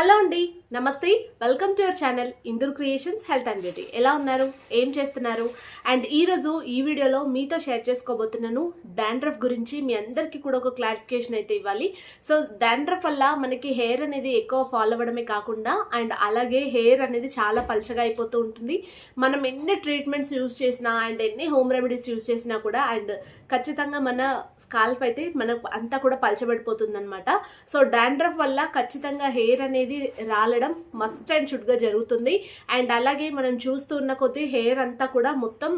Hello అండి నమస్తే. Welcome to our channel Indur creations health and beauty ఎలా ఉన్నారు? ఏం చేస్తున్నారు? అండ్ ఈరోజు ఈ వీడియోలో మీతో షేర్ చేసుకోబోతున్నాను డాండ్రఫ్ గురించి. మీ అందరికీ కూడా ఒక క్లారిఫికేషన్ అయితే ఇవ్వాలి. సో డాండ్రఫ్ వల్ల మనకి హెయిర్ అనేది ఎక్కువ ఫాల్ అవ్వడమే కాకుండా అండ్ అలాగే హెయిర్ అనేది చాలా పల్చగా అయిపోతూ ఉంటుంది. మనం ఎన్ని ట్రీట్మెంట్స్ యూస్ చేసినా అండ్ ఎన్ని హోమ్ రెమెడీస్ యూస్ చేసినా కూడా అండ్ ఖచ్చితంగా మన స్కాల్ప్ అయితే మనకు అంతా కూడా పలచబడిపోతుంది అనమాట సో డాండ్రఫ్ వల్ల ఖచ్చితంగా హెయిర్ అనేది రాలడం మస్ట్ అండ్ షుడ్గా జరుగుతుంది. అండ్ అలాగే మనం చూస్తున్న కొద్దీ హెయిర్ అంతా కూడా మొత్తం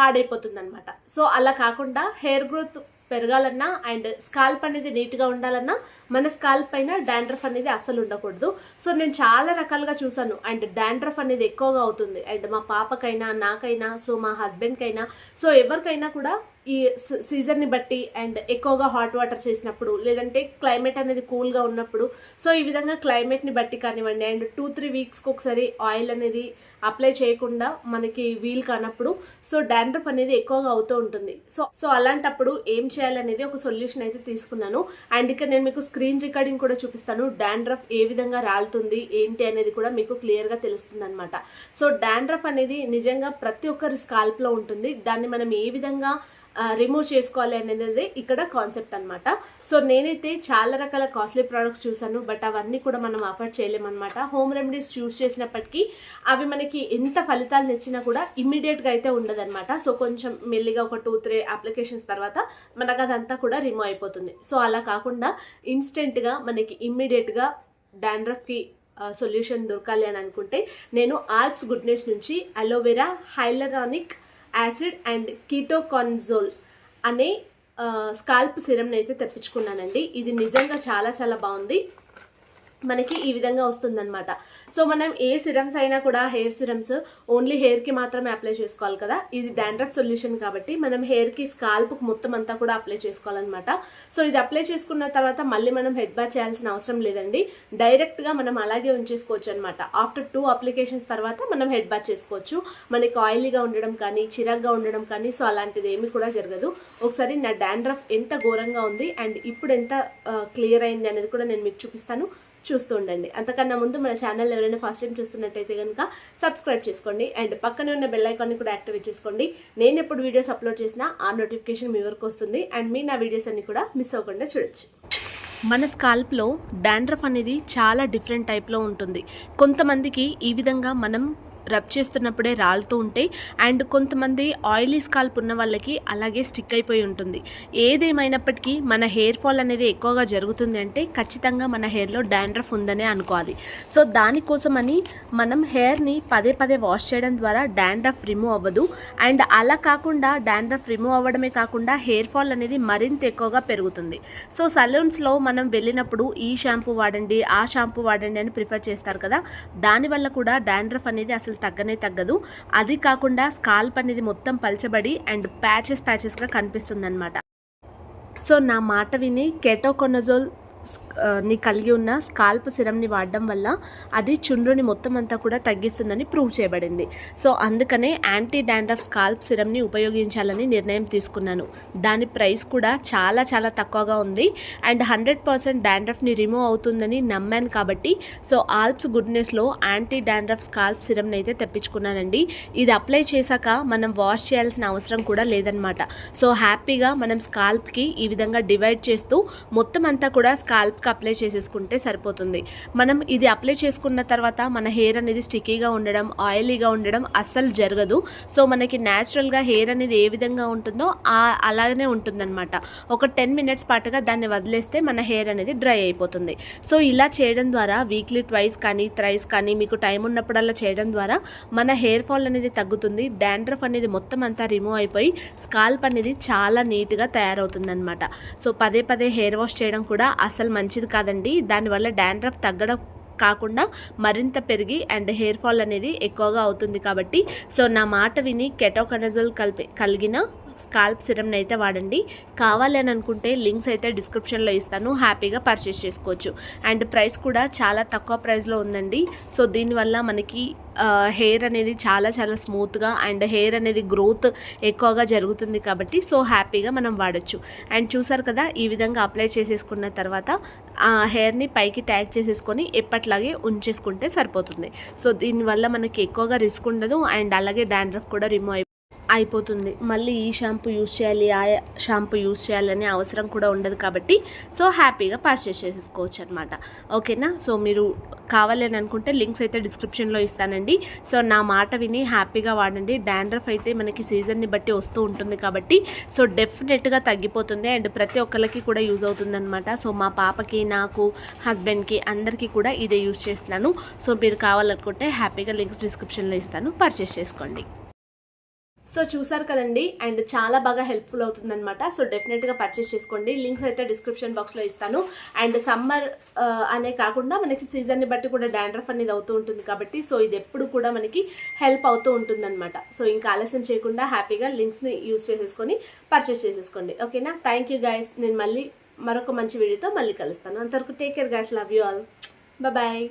పాడైపోతుంది అనమాట సో అలా కాకుండా హెయిర్ గ్రోత్ పెరగాలన్నా అండ్ స్కాల్ప్ అనేది నీట్గా ఉండాలన్నా మన స్కాల్ప్ పైన డాండ్రఫ్ అనేది అస్సలు ఉండకూడదు. సో నేను చాలా రకాలుగా చూశాను. అండ్ డాండ్రఫ్ అనేది ఎక్కువగా అవుతుంది. అండ్ మా పాపకైనా నాకైనా సో మా హస్బెండ్కైనా సో ఎవరికైనా కూడా ఈ సీజన్ని బట్టి అండ్ ఎక్కువగా హాట్ వాటర్ చేసినప్పుడు లేదంటే క్లైమేట్ అనేది కూల్గా ఉన్నప్పుడు. సో ఈ విధంగా క్లైమేట్ని బట్టి కానివ్వండి అండ్ టూ త్రీ వీక్స్కి ఒకసారి ఆయిల్ అనేది అప్లై చేయకుండా మనకి వీల్ కానప్పుడు. సో డాండ్రఫ్ అనేది ఎక్కువగా అవుతూ ఉంటుంది. సో సో అలాంటప్పుడు ఏం చేయాలనేది ఒక సొల్యూషన్ అయితే తీసుకున్నాను. అండ్ ఇక్కడ నేను మీకు స్క్రీన్ రికార్డింగ్ కూడా చూపిస్తాను. డాండ్రఫ్ ఏ విధంగా రాలుతుంది ఏంటి అనేది కూడా మీకు క్లియర్గా తెలుస్తుంది అనమాట సో డాండ్రఫ్ అనేది నిజంగా ప్రతి ఒక్కరి స్కాల్ప్లో ఉంటుంది. దాన్ని మనం ఏ విధంగా రిమూవ్ చేసుకోవాలి అనేది ఇక్కడ కాన్సెప్ట్ అనమాట సో నేనైతే చాలా రకాల కాస్ట్లీ ప్రోడక్ట్స్ చూసాను బట్ అవన్నీ కూడా మనం అఫర్డ్ చేయలేమన్నమాట. హోమ్ రెమెడీస్ యూస్ చేసినప్పటికీ అవి మనకి ఎంత ఫలితాలు ఇచ్చినా కూడా ఇమ్మీడియట్గా అయితే ఉండదన్నమాట. సో కొంచెం మెల్లిగా ఒక టూ త్రీ అప్లికేషన్స్ తర్వాత మనకు అదంతా కూడా రిమూవ్ అయిపోతుంది. సో అలా కాకుండా ఇన్స్టెంట్గా మనకి ఇమ్మీడియట్గా డాండ్రఫ్కి సొల్యూషన్ దొరకాలి అని అనుకుంటే నేను ఆల్ప్స్ గుడ్నెస్ నుంచి aloe vera hyaluronic acid and ketoconazole అనే స్కాల్ప్ సిరమ్ని అయితే తెప్పించుకున్నానండి. ఇది నిజంగా చాలా చాలా బాగుంది. మనకి ఈ విధంగా వస్తుందన్నమాట. సో మనం ఏ సిరమ్స్ అయినా కూడా హెయిర్ సిరమ్స్ ఓన్లీ హెయిర్కి మాత్రమే అప్లై చేసుకోవాలి కదా? ఇది డాండ్రఫ్ సొల్యూషన్ కాబట్టి మనం హెయిర్కి స్కాల్ప్కి మొత్తం అంతా కూడా అప్లై చేసుకోవాలన్నమాట. సో ఇది అప్లై చేసుకున్న తర్వాత మళ్ళీ మనం హెడ్ బాత్ చేయాల్సిన అవసరం లేదండి. డైరెక్ట్గా మనం అలాగే ఉంచేసుకోవచ్చు అనమాట ఆఫ్టర్ టూ అప్లికేషన్స్ తర్వాత మనం హెడ్ బాత్ చేసుకోవచ్చు. మనకి ఆయిలీగా ఉండడం కానీ చిరాగ్గా ఉండడం కానీ సో అలాంటిది ఏమి కూడా జరగదు. ఒకసారి నా డాండ్రఫ్ ఎంత ఘోరంగా ఉంది అండ్ ఇప్పుడు ఎంత క్లియర్ అయింది అనేది కూడా నేను మీకు చూపిస్తాను. చూస్తూ ఉండండి. అంతకన్నా ముందు మన ఛానల్ ఎవరైనా ఫస్ట్ టైం చూస్తున్నట్టయితే కనుక సబ్స్క్రైబ్ చేసుకోండి. అండ్ పక్కనే ఉన్న బెల్ ఐకాన్ని కూడా యాక్టివేట్ చేసుకోండి. నేను ఎప్పుడు వీడియోస్ అప్లోడ్ చేసినా ఆ నోటిఫికేషన్ మీ వరకు వస్తుంది. అండ్ మీ నా వీడియోస్ అన్ని కూడా మిస్ అవ్వకుండా చూడొచ్చు. మన స్కాల్ప్లో డాండ్రఫ్ అనేది చాలా డిఫరెంట్ టైప్లో ఉంటుంది. కొంతమందికి ఈ విధంగా మనం రబ్ చేస్తున్నప్పుడే రాలుతూ ఉంటాయి అండ్ కొంతమంది ఆయిలీ స్కాల్ప్ ఉన్న వాళ్ళకి అలాగే స్టిక్ అయిపోయి ఉంటుంది. ఏదేమైనప్పటికీ మన హెయిర్ ఫాల్ అనేది ఎక్కువగా జరుగుతుంది అంటే ఖచ్చితంగా మన హెయిర్లో డాండ్రఫ్ ఉందనే అనుకోవాలి. సో దానికోసమని మనం హెయిర్ని పదే పదే వాష్ చేయడం ద్వారా డాండ్రఫ్ రిమూవ్ అవ్వదు. అండ్ అలా కాకుండా డాండ్రఫ్ రిమూవ్ అవ్వడమే కాకుండా హెయిర్ ఫాల్ అనేది మరింత ఎక్కువగా పెరుగుతుంది. సో సలూన్స్లో మనం వెళ్ళినప్పుడు ఈ షాంపూ వాడండి ఆ షాంపూ వాడండి అని ప్రిఫర్ చేస్తారు కదా. దానివల్ల కూడా డాండ్రఫ్ అనేది అసలు తగ్గనే తగ్గదు. అది కాకుండా స్కాల్ప్ అనేది మొత్తం పల్చబడి అండ్ ప్యాచెస్ ప్యాచెస్గా కనిపిస్తుంది అనమాట సో నా మాట విని కెటోకొనజోల్ ని కలిగి ఉన్న స్కాల్ప్ సిరమ్ని వాడడం వల్ల అది చుండ్రుని మొత్తం అంతా కూడా తగ్గిస్తుందని ప్రూవ్ చేయబడింది. సో అందుకనే యాంటీ డాండ్రఫ్ స్కాల్ప్ సిరమ్ని ఉపయోగించాలని నిర్ణయం తీసుకున్నాను. దాని ప్రైస్ కూడా చాలా చాలా తక్కువగా ఉంది. అండ్ హండ్రెడ్ పర్సెంట్ డాండ్రఫ్ని రిమూవ్ అవుతుందని నమ్మాను కాబట్టి సో ఆల్ప్స్ గుడ్నెస్లో యాంటీ డాండ్రఫ్ స్కాల్ప్ సిరమ్ని అయితే తెప్పించుకున్నానండి. ఇది అప్లై చేశాక మనం వాష్ చేయాల్సిన అవసరం కూడా లేదనమాట సో హ్యాపీగా మనం స్కాల్ప్కి ఈ విధంగా డివైడ్ చేస్తూ మొత్తం అంతా కూడా స్కాల్ప్కి అప్లై చేసేసుకుంటే సరిపోతుంది. మనం ఇది అప్లై చేసుకున్న తర్వాత మన హెయిర్ అనేది స్టిక్కీగా ఉండడం ఆయిలీగా ఉండడం అస్సలు జరగదు. సో మనకి న్యాచురల్గా హెయిర్ అనేది ఏ విధంగా ఉంటుందో అలాగనే ఉంటుందన్నమాట. ఒక టెన్ మినిట్స్ పాటుగా దాన్ని వదిలేస్తే మన హెయిర్ అనేది డ్రై అయిపోతుంది. సో ఇలా చేయడం ద్వారా వీక్లీ ట్వైస్ కానీ థ్రైస్ కానీ మీకు టైం ఉన్నప్పుడల్లా చేయడం ద్వారా మన హెయిర్ ఫాల్ అనేది తగ్గుతుంది. డాండ్రఫ్ అనేది మొత్తం అంతా రిమూవ్ అయిపోయి స్కాల్ప్ అనేది చాలా నీట్గా తయారవుతుందన్నమాట. సో పదే పదే హెయిర్ వాష్ చేయడం కూడా అసలు మంచిది కాదండి. దానివల్ల డాండ్రఫ్ తగ్గడం కాకుండా మరింత పెరిగి అండ్ హెయిర్ ఫాల్ అనేది ఎక్కువగా అవుతుంది కాబట్టి సో నా మాట విని కెటోకనజోల్ కలిపి కలిగిన స్కాల్ప్ సిరమ్ని అయితే వాడండి. కావాలి అని అనుకుంటే లింక్స్ అయితే డిస్క్రిప్షన్లో ఇస్తాను. హ్యాపీగా పర్చేస్ చేసుకోవచ్చు. అండ్ ప్రైస్ కూడా చాలా తక్కువ ప్రైస్లో ఉందండి. సో దీనివల్ల మనకి హెయిర్ అనేది చాలా చాలా స్మూత్గా అండ్ హెయిర్ అనేది గ్రోత్ ఎక్కువగా జరుగుతుంది కాబట్టి సో హ్యాపీగా మనం వాడచ్చు. అండ్ చూసారు కదా ఈ విధంగా అప్లై చేసేసుకున్న తర్వాత ఆ హెయిర్ని పైకి ట్యాగ్ చేసేసుకొని ఎప్పట్లాగే ఉంచేసుకుంటే సరిపోతుంది. సో దీనివల్ల మనకి ఎక్కువగా రిస్క్ ఉండదు. అండ్ అలాగే డాండ్రఫ్ కూడా రిమూవ్ అయిపోతుంది. మళ్ళీ ఈ షాంపూ యూస్ చేయాలి ఆ షాంపూ యూస్ చేయాలనే అవసరం కూడా ఉండదు కాబట్టి సో హ్యాపీగా పర్చేస్ చేసుకోవచ్చు అనమాట ఓకేనా? సో మీరు కావాలని అనుకుంటే లింక్స్ అయితే డిస్క్రిప్షన్లో ఇస్తానండి. సో నా మాట విని హ్యాపీగా వాడండి. డాండ్రఫ్ అయితే మనకి సీజన్ని బట్టి వస్తూ ఉంటుంది కాబట్టి సో డెఫినెట్గా తగ్గిపోతుంది. అండ్ ప్రతి ఒక్కరికి కూడా యూజ్ అవుతుంది అనమాట సో మా పాపకి నాకు హస్బెండ్కి అందరికీ కూడా ఇదే యూజ్ చేస్తున్నాను. సో మీరు కావాలనుకుంటే హ్యాపీగా లింక్స్ డిస్క్రిప్షన్లో ఇస్తాను. పర్చేస్ చేసుకోండి. సో చూసారు కదండి అండ్ చాలా బాగా హెల్ప్ఫుల్ అవుతుందనమాట సో డెఫినెట్గా పర్చేస్ చేసుకోండి. లింక్స్ అయితే డిస్క్రిప్షన్ బాక్స్లో ఇస్తాను. అండ్ సమ్మర్ అనే కాకుండా మనకి సీజన్ని బట్టి కూడా డాండ్రఫ్ అనేది అవుతూ ఉంటుంది కాబట్టి సో ఇది ఎప్పుడు కూడా మనకి హెల్ప్ అవుతూ ఉంటుందన్నమాట. సో ఇంకా ఆలస్యం చేయకుండా హ్యాపీగా లింక్స్ని యూస్ చేసేసుకొని పర్చేస్ చేసేసుకోండి. ఓకేనా? థ్యాంక్ యూ గైస్ నేను మళ్ళీ మరొక మంచి వీడియోతో మళ్ళీ కలుస్తాను. అంతవరకు take care guys love you all. Bye.